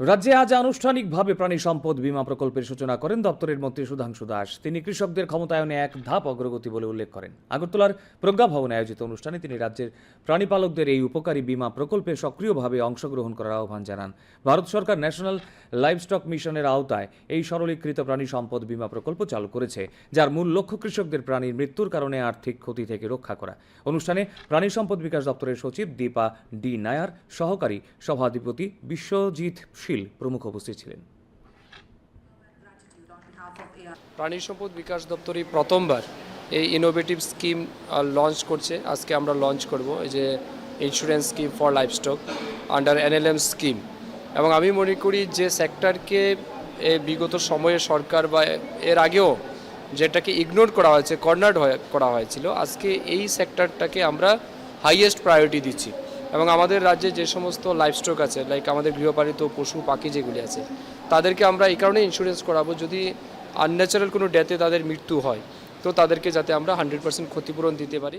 রাজ্যে আজ আনুষ্ঠানিকভাবে প্রাণী সম্পদ বীমা প্রকল্পের সূচনা করেন দপ্তরের মন্ত্রী সুধাংশু দাস। তিনি কৃষকদের ক্ষমতায়নে এক ধাপ অগ্রগতি বলে উল্লেখ করেন। আগরতলার প্রজ্ঞা ভবনে আয়োজিত অনুষ্ঠানে তিনি রাজ্যের প্রাণীপালকদের এই উপকারী বীমা প্রকল্পে সক্রিয়ভাবে অংশগ্রহণ করার আহ্বান জানান। ভারত সরকার ন্যাশনাল লাইভস্টক মিশনের আওতায় এই সরলীকৃত প্রাণী সম্পদ বীমা প্রকল্প চালু করেছে, যার মূল লক্ষ্য কৃষকদের প্রাণীর মৃত্যুর কারণে আর্থিক ক্ষতি থেকে রক্ষা করা। অনুষ্ঠানে প্রাণী সম্পদ বিকাশ দপ্তরের সচিব দীপা ডি নায়ার, সহকারী সভাধিপতি বিশ্বজিৎ শীল প্রমুখ উপস্থিত ছিলেন। প্রাণী সম্পদ বিকাশ দপ্তরই প্রথমবার এই ইনোভেটিভ স্কিম লঞ্চ করছে। আজকে আমরা লঞ্চ করব এই যে insurance scheme for livestock under NLM scheme এবং আমি মনে করি যে সেক্টরকে বিগত সময়ে সরকার বা এর আগেও যেটাকে ইগনোর করা হয়েছে কর্নার্ড করা হয়েছিল, আজকে এই সেক্টরটাকে আমরা হাইয়েস্ট প্রায়োরিটি দিচ্ছি। এবং আমাদের রাজ্যে যে সমস্ত লাইভস্টক আছে লাইক আমাদের গৃহপালিত পশু, পাখি যেগুলি আছে, তাদেরকে আমরা এই কারণে ইন্স্যুরেন্স করাবো যদি আনন্যাচারাল কোনো ডেথে তাদের মৃত্যু হয়, তো তাদেরকে যাতে আমরা হান্ড্রেড পার্সেন্ট ক্ষতিপূরণ দিতে পারি।